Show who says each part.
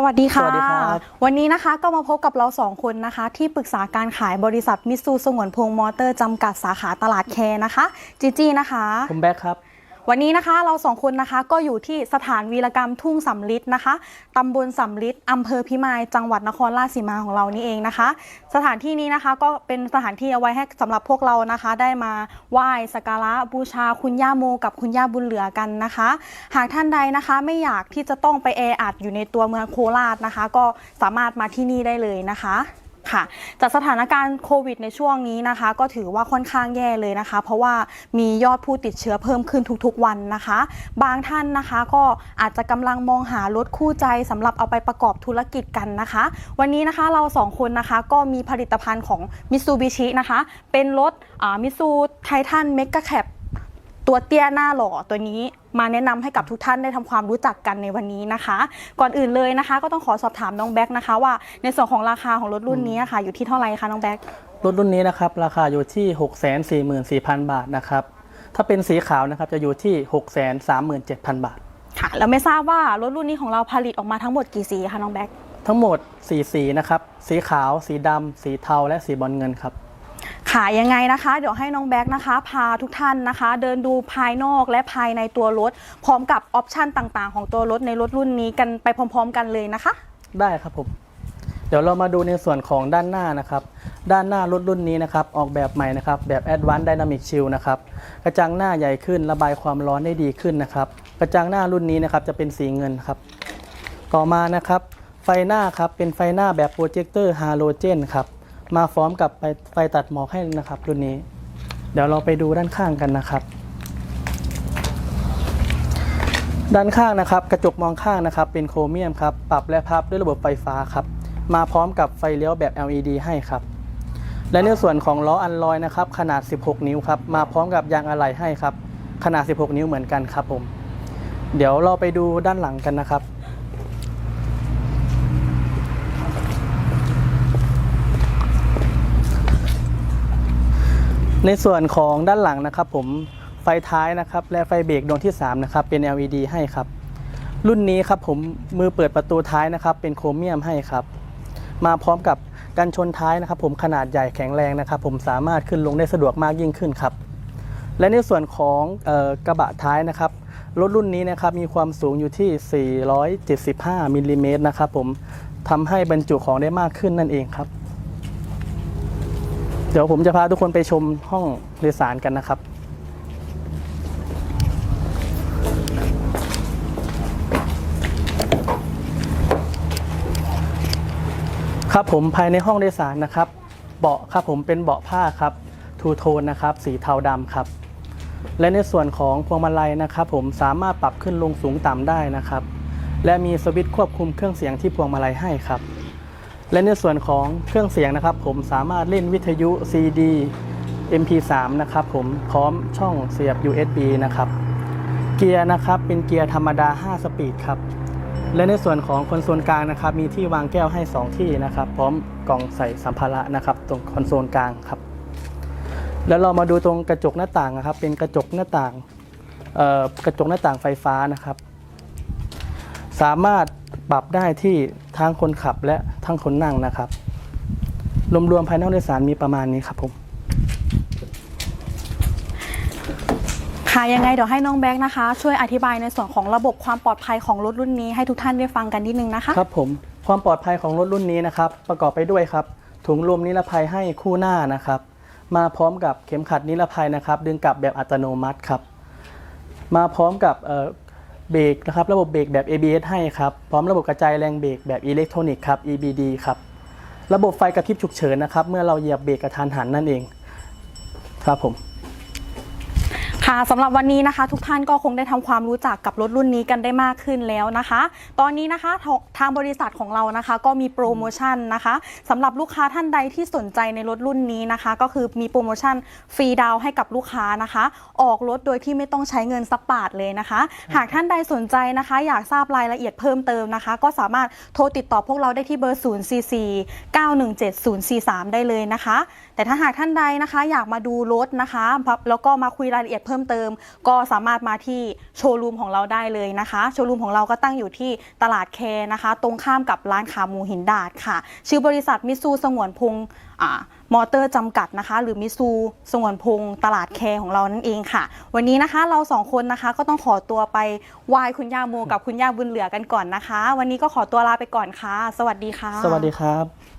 Speaker 1: สวัสดีค่ะ
Speaker 2: สวัสดีครับ
Speaker 1: วันนี้นะคะก็มาพบกับเราสองคนนะคะ ที่ปรึกษาการขายบริษัทมิตซูสงวนพงษ์มอเตอร์จำกัดสาขาตลาดแคร์นะคะจีจี้นะคะ
Speaker 2: ผมแบ็คครับ
Speaker 1: วันนี้นะคะเราสองคนนะคะก็อยู่ที่สถานวีรกรรมทุ่งสำลิดนะคะตำบลสำลิดอำเภอพิมายจังหวัดนครราชสีมาของเรานี่เองนะคะ สถานที่นี้นะคะก็เป็นสถานที่เอาไว้ให้สำหรับพวกเรานะคะ ได้มาไหว้สักการะบูชาคุณย่าโมกับคุณย่าบุญเหลือกันนะคะ หากท่านใดนะคะไม่อยากที่จะต้องไปแออัดอยู่ในตัวเมืองโคราชนะคะ ก็สามารถมาที่นี่ได้เลยนะคะ ค่ะจากสถานการณ์โควิดในช่วงนี้นะคะ ก็ถือว่าค่อนข้างแย่เลยนะคะ เพราะว่ามียอดผู้ติดเชื้อเพิ่มขึ้นทุกๆวันนะคะ บางท่านนะคะก็อาจจะกำลังมองหารถคู่ใจสำหรับเอาไปประกอบธุรกิจกันนะคะ วันนี้นะคะเราสองคนนะคะก็มีผลิตภัณฑ์ของมิ t ซูบิชินะคะเป็นรถมิซูไททันเมกะแคปตัวเตี้ยหน้าหล่อตัวนี้ มาแนะนำให้กับทุกท่านได้ทำความรู้จักกันในวันนี้นะคะ ก่อนอื่นเลยนะคะ ก็ต้องขอสอบถามน้องแบ็กนะคะ ว่าในส่วนของราคาของรถรุ่นนี้ค่ะ อยู่ที่เท่าไหร่คะน้องแบ็ก
Speaker 2: รถรุ่นนี้นะครับราคาอยู่ที่ 6 4 4 0 0 0 บาทนะครับถ้าเป็นสีขาวนะครับจะอยู่ที่ 6 3 7 0 0 0 บาท
Speaker 1: ค่ะแล้วไม่ทราบว่ารถรุ่นนี้ของเราผลิตออกมาทั้งหมดกี่สีคะน้องแบ็ก
Speaker 2: ทั้งหมด 4 สีนะครับ สีขาว สีดำ สีเทา และสีบอลเงินครับ
Speaker 1: ค่ะยังไงนะคะ เดี๋ยวให้น้องแบ็กนะคะ พาทุกท่านนะคะ เดินดูภายนอกและภายในตัวรถ พร้อมกับออปชันต่างๆ ของตัวรถในรถรุ่นนี้กันไปพร้อม ๆ กันเลยนะคะ
Speaker 2: ได้ครับผม เดี๋ยวเรามาดูในส่วนของด้านหน้านะครับ ด้านหน้ารถรุ่นนี้นะครับ ออกแบบใหม่นะครับ แบบ Advanced Dynamic Shield นะครับ กระจังหน้าใหญ่ขึ้น ระบายความร้อนได้ดีขึ้นนะครับ กระจังหน้ารุ่นนี้นะครับจะเป็นสีเงินครับ ต่อมานะครับ ไฟหน้าครับ เป็นไฟหน้าแบบโปรเจคเตอร์ฮาโลเจนครับ มาพร้อมกับไฟไฟตัดหมอกให้นะครับรุ่นนี้ เดี๋ยวเราไปดูด้านข้างกันนะครับ ด้านข้างนะครับ กระจกมองข้างนะครับ เป็นโครเมียมครับ ปรับและพับด้วยระบบไฟฟ้าครับ มาพร้อมกับไฟเลี้ยวแบบ LED ให้ครับ และในส่วนของล้ออันลอยนะครับ ขนาด 16 นิ้วครับ มาพร้อมกับยางอะไหล่ให้ครับ ขนาด 16 นิ้วเหมือนกันครับผม เดี๋ยวเราไปดูด้านหลังกันนะครับ ในส่วนของด้านหลังนะครับผมไฟท้ายนะครับและไฟเบรกดวงที่3นะครับเป็น LED ให้ครับ รุ่นนี้ครับผมมือเปิดประตูท้ายนะครับ เป็นโครเมียมให้ครับ มาพร้อมกับกันชนท้ายนะครับ ผมขนาดใหญ่แข็งแรงนะครับ ผมสามารถขึ้นลงได้สะดวกมากยิ่งขึ้นครับ และในส่วนของออกระบะท้ายนะครับรถรุ่นนี้นะครับมีความสูงอยู่ที่ 475มิลลิเมตรนะครับผมทำให้บรรจุของได้มากขึ้นนั่นเองครับ ดี๋ยวผมจะพาทุกคนไปชมห้องโดยสารกันนะครับ ครับผมภายในห้องโดยสารนะครับ เบาะครับผมเป็นเบาะผ้าครับทูโทนนะครับ สีเทาดำครับ และในส่วนของพวงมาลัยนะครับ ผมสามารถปรับขึ้นลงสูงต่ำได้นะครับ และมีสวิตช์ควบคุมเครื่องเสียงที่พวงมาลัยให้ครับ และในส่วนของเครื่องเสียงนะครับ ผมสามารถเล่นวิทยุ CD MP3 นะครับผมพร้อมช่องเสียบ USB นะครับเกียร์นะครับเป็นเกียร์ธรรมดา 5 สปีดครับและในส่วนของคอนโซลกลางนะครับ มีที่วางแก้วให้ 2 ที่นะครับ พร้อมกล่องใส่สัมภาระนะครับ ตรงคอนโซลกลางครับ แล้วเรามาดูตรงกระจกหน้าต่างนะครับ เป็นกระจกหน้าต่างเอ่อกระจกหน้าต่างไฟฟ้านะครับ สามารถ ปรับได้ที่ทั้งคนขับและทั้งคนนั่งนะครับ รวมๆภายในห้องโดยสารมีประมาณนี้ครับผม
Speaker 1: ค่ะยังไงเดี๋ยวให้น้องแบ็กนะคะ ช่วยอธิบายในส่วนของระบบความปลอดภัยของรถรุ่นนี้ให้ทุกท่านได้ฟังกันนิดนึงนะคะ
Speaker 2: ครับผมความปลอดภัยของรถรุ่นนี้นะครับ ประกอบไปด้วยครับ ถุงลมนิรภัยให้คู่หน้านะครับ มาพร้อมกับเข็มขัดนิรภัยนะครับ ดึงกลับแบบอัตโนมัติครับ มาพร้อมกับ เบรกนะครับระบบเบรกแบบ ABS ให้ครับพร้อมระบบกระจายแรงเบรกแบบอิเล็กทรอนิกส์ครับ EBD ครับระบบไฟกระพริบฉุกเฉินนะครับเมื่อเราเหยียบเบรกกระทันหันนั่นเองครับผม
Speaker 1: ค่ะสำหรับวันนี้นะคะ ทุกท่านก็คงได้ทำความรู้จักกับรถรุ่นนี้กันได้มากขึ้นแล้วนะคะ ตอนนี้นะคะทางบริษัทของเรานะคะ ก็มีโปรโมชั่นนะคะสำหรับลูกค้าท่านใดที่สนใจในรถรุ่นนี้นะคะ ก็คือมีโปรโมชั่นฟรีดาวให้กับลูกค้านะคะ ออกรถโดยที่ไม่ต้องใช้เงินสักบาทเลยนะคะ หากท่านใดสนใจนะคะ อยากทราบรายละเอียดเพิ่มเติมนะคะ ก็สามารถโทรติดต่อพวกเราได้ที่เบอร์ 0 4 4 9 1 7 0 4 3 ได้เลยนะคะ แต่ถ้าหากท่านใดนะคะ อยากมาดูรถนะคะแล้วก็มาคุยรายละเอียดเพิ่มิ่มเติม ก็สามารถมาที่โชว์รูมของเราได้เลยนะคะ โชว์รูมของเราก็ตั้งอยู่ที่ตลาดแคนะคะ ตรงข้ามกับร้านขาหมูหินดาดค่ะ ชื่อบริษัทมิซูสงวนพงษ์อ่ามอเตอร์จำกัดนะคะ หรือมิซูสงวนพงษ์ตลาดแคของเรานั่นเองค่ะ วันนี้นะคะเราสองคนนะคะก็ต้องขอตัวไปไหว้คุณย่าโมกับคุณย่าบุญเหลือกันก่อนนะคะ วันนี้ก็ขอตัวลาไปก่อนค่ะ สวัสดีค่ะ
Speaker 2: สวัสดีครับ